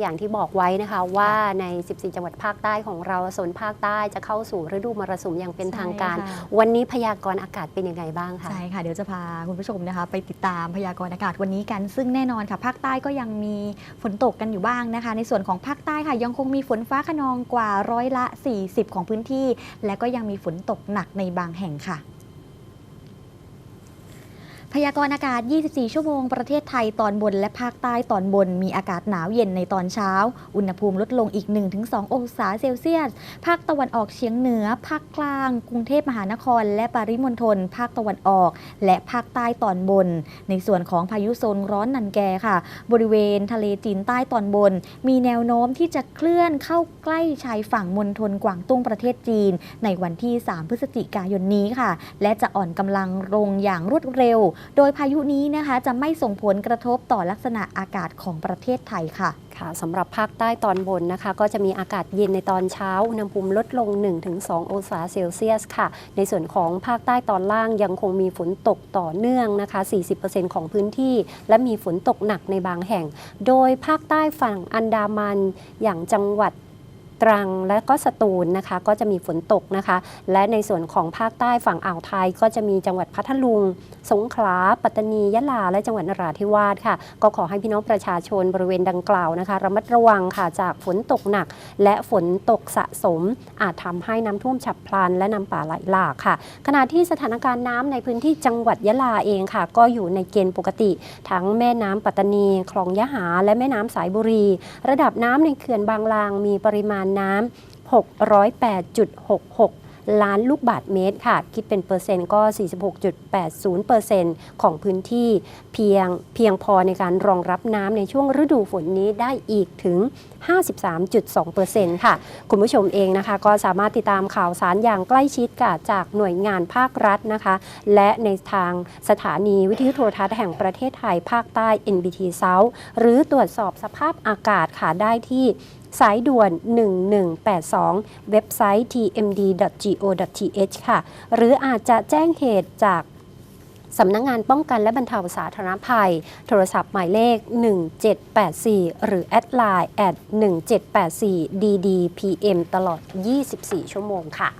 อย่างที่บอกไว้นะคะว่าใน 14 จังหวัดภาคใต้ของเราโซนภาคใต้จะเข้าสู่ฤดูมรสุมอย่างเป็นทางการใช่ค่ะวันนี้พยากรณ์อากาศเป็นยังไงบ้างคะใช่ค่ะเดี๋ยวจะพาคุณผู้ชมนะคะ ไปติดตามพยากรณ์อากาศวันนี้กันซึ่งแน่นอนค่ะภาคใต้ก็ยังมีฝนตกกันอยู่บ้างนะคะ ในส่วนของภาคใต้ค่ะยังคงมีฝนฟ้าขนองกว่าร้อยละ 40 ของพื้นที่ และก็ยังมีฝนตกหนักในบางแห่งค่ะ พยากรณ์อากาศ 24 ชั่วโมง ประเทศไทยตอนบนและภาคใต้ตอนบน มีอากาศหนาวเย็นในตอนเช้า อุณหภูมิลดลงอีก 1-2 องศาเซลเซียส ภาคตะวันออกเฉียงเหนือ ภาคกลาง กรุงเทพมหานคร และปริมณฑล ภาคตะวันออก และภาคใต้ตอนบน ในส่วนของพายุโซนร้อนนันแกค่ะ บริเวณทะเลจีนใต้ตอนบน มีแนวโน้มที่จะเคลื่อนเข้าใกล้ชายฝั่งมณฑลกวางตุ้งประเทศจีน ในวันที่ 3 พฤศจิกายนนี้ค่ะ และจะอ่อนกำลังลงอย่างรวดเร็วโดยพายุนี้นะคะจะไม่ส่งผลกระทบต่อลักษณะอากาศของประเทศไทยค่ะค่ะสำหรับภาคใต้ตอนบนนะคะ ก็จะมีอากาศเย็นในตอนเช้าอุณหภูมิลดลง 1-2 องศาเซลเซียสค่ะ ในส่วนของภาคใต้ตอนล่างยังคงมีฝนตกต่อเนื่องนะคะ 40%ของพื้นที่ และมีฝนตกหนักในบางแห่ง โดยภาคใต้ฝั่งอันดามันอย่างจังหวัด ตรังและก็สตูลนะคะ ก็จะมีฝนตกนะคะ และในส่วนของภาคใต้ฝั่งอ่าวไทย ก็จะมีจังหวัดพัทลุง สงขลา ปัตตานี ยะลา และจังหวัดนราธิวาสค่ะ ก็ขอให้พี่น้องประชาชนบริเวณดังกล่าวนะคะ ระมัดระวังค่ะจากฝนตกหนัก และฝนตกสะสม อาจทำให้น้ำท่วมฉับพลัน และน้ำป่าไหลหลากค่ะ ขณะที่สถานการณ์น้ำในพื้นที่จังหวัดยะลาเองค่ะ ก็อยู่ในเกณฑ์ปกติ ทั้งแม่น้ำปัตตานี คลองยะหา และแม่น้ำสายบุรี ระดับน้ำในเขื่อนบางลางมีปริมาณน้ำ608.66 ล้านลูกบาทเมตรค่ะ คิดเป็นเปอร์เซ็นต์ก็ 46.80%ของพื้นที่เพียงเพียงพอในการรองรับน้ำในช่วงฤดูฝนนี้ได้อีกถึง 53.2%ค่ะ คุณผู้ชมเองนะคะ ก็สามารถติดตามข่าวสารอย่างใกล้ชิดค่ะจากหน่วยงานภาครัฐนะคะ และในทางสถานีวิทยุโทรทัศน์แห่งประเทศไทยภาคใต้ NBT South หรือตรวจสอบสภาพอากาศค่ะได้ที่ สายด่วน 1182 เว็บไซต์ tmd.go.th ค่ะ หรืออาจจะแจ้งเหตุจากสำนักงงานป้องกันและบรรเทาสาธารณภัย โทรศัพท์หมายเลข 1784 หรือแอดไลน์ at 1784 ddpm ตลอด 24 ชั่วโมงค่ะ